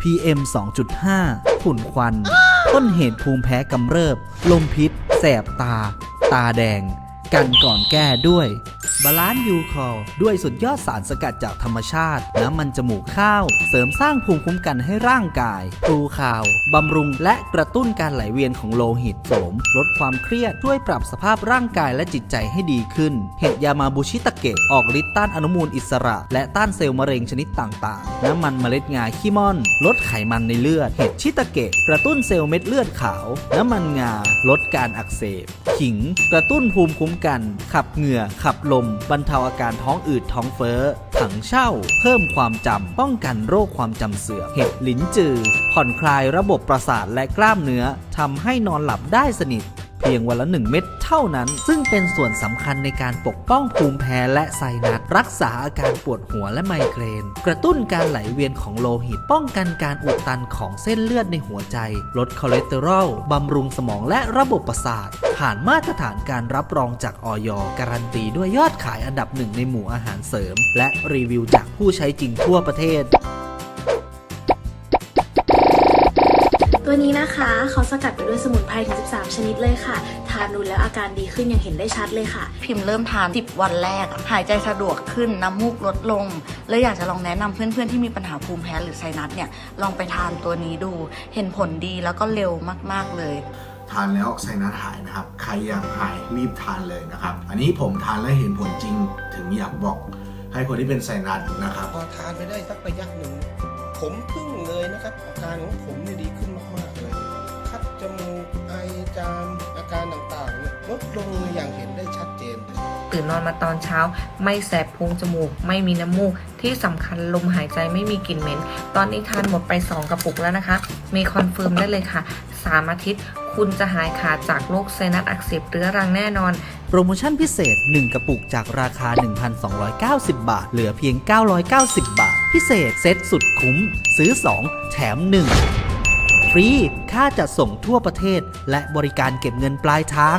PM 2.5 ฝุ่นควัน ต้นเหตุภูมิแพ้กำเริบ ลมพิษ แสบตา ตาแดง กันก่อนแก้ด้วย บาลานซ์ยูคอลด้วยสุดยอดสารสกัดจากธรรมชาติ น้ำมันจมูกข้าว เสริมสร้างภูมิคุ้มกันให้ร่างกายปูข่าว บำรุงและกระตุ้นการไหลเวียนของโลหิตโสม ลดความเครียด ช่วยปรับสภาพร่างกายและจิตใจให้ดีขึ้น เห็ดยามาบุชิตะเกะออกฤทธิ์ต้านอนุมูลอิสระ และต้านเซลล์มะเร็งชนิดต่างๆ น้ำมันเมล็ดงาขี้ม่อน ลดไขมันในเลือด เห็ดชิตะเกะกระตุ้นเซลล์เม็ดเลือดขาว น้ำมันงา ลดการอักเสบ ขิง กระตุ้นภูมิคุ้มกัน ขับเหงื่อ ขับลมบรรเทาอาการท้องอืดท้องเฟ้อ ถังเช่า เพิ่มความจำ ป้องกันโรคความจำเสื่อม เห็ดลิ้นจือ ผ่อนคลายระบบประสาทและกล้ามเนื้อทำให้นอนหลับได้สนิท เพียงวันละ 1 เม็ดเท่านั้น ซึ่งเป็นส่วนสำคัญในการปกป้องภูมิแพ้และไซนัสรักษาอาการปวดหัวและไมเกรน กระตุ้นการไหลเวียนของโลหิตป้องกันการอุดตันของเส้นเลือดในหัวใจ ลดคอเลสเตอรอลบำรุงสมองและระบบประสาท ผ่านมาตรฐานการรับรองจากออยการันตีด้วยยอดขายอันดับหนึ่งในหมู่อาหารเสริม และรีวิวจากผู้ใช้จริงทั่วประเทศ ตัวนี้นะคะเขาสกัดไปด้วยสมุนไพรถึง 13 ชนิดเลยค่ะ ทานดูแล้วอาการดีขึ้นอย่างเห็นได้ชัดเลยค่ะ พิมพ์เริ่มทาน 10 วันแรกอะหายใจสะดวกขึ้น น้ำมูกลดลง เลยอยากจะลองแนะนำเพื่อนๆ ที่มีปัญหาภูมิแพ้หรือไซนัสเนี่ย ลองไปทานตัวนี้ดู เห็นผลดีแล้วก็เร็วมากๆเลยทานแล้วไซนัสหายนะครับ ใครอยากหายรีบทานเลยนะครับ อันนี้ผมทานแล้วเห็นผลจริง ถึงอยากบอก ให้คนที่เป็นไซนัสนะครับ พอทานไปได้สักระยะหนึ่ง ผมพึ่งเลยนะครับ อาการของผมเนี่ยดีขึ้นมากๆเลยคัดจมูกไอจามอาการต่างๆเนี่ยลดลงอย่างเห็นได้ชัดเจนเลยตื่นนอนมาตอนเช้า ไม่แสบพุงจมูก ไม่มีน้ำมูก ที่สำคัญลมหายใจไม่มีกลิ่นเหม็น ตอนนี้ทานหมดไป 2 กระปุกแล้วนะคะ มีคอนเฟิร์มได้เลยค่ะ 3 อาทิตย์ คุณจะหายขาดจากโรคไซนัสอักเสบเรื้อรังแน่นอน โปรโมชั่นพิเศษ 1 กระปุกจากราคา 1,290 บาท เหลือเพียง 990 บาท พิเศษเซ็ตสุดคุ้ม ซื้อ 2 แถม 1 ฟรี ค่าจัดส่งทั่วประเทศ และบริการเก็บเงินปลายทาง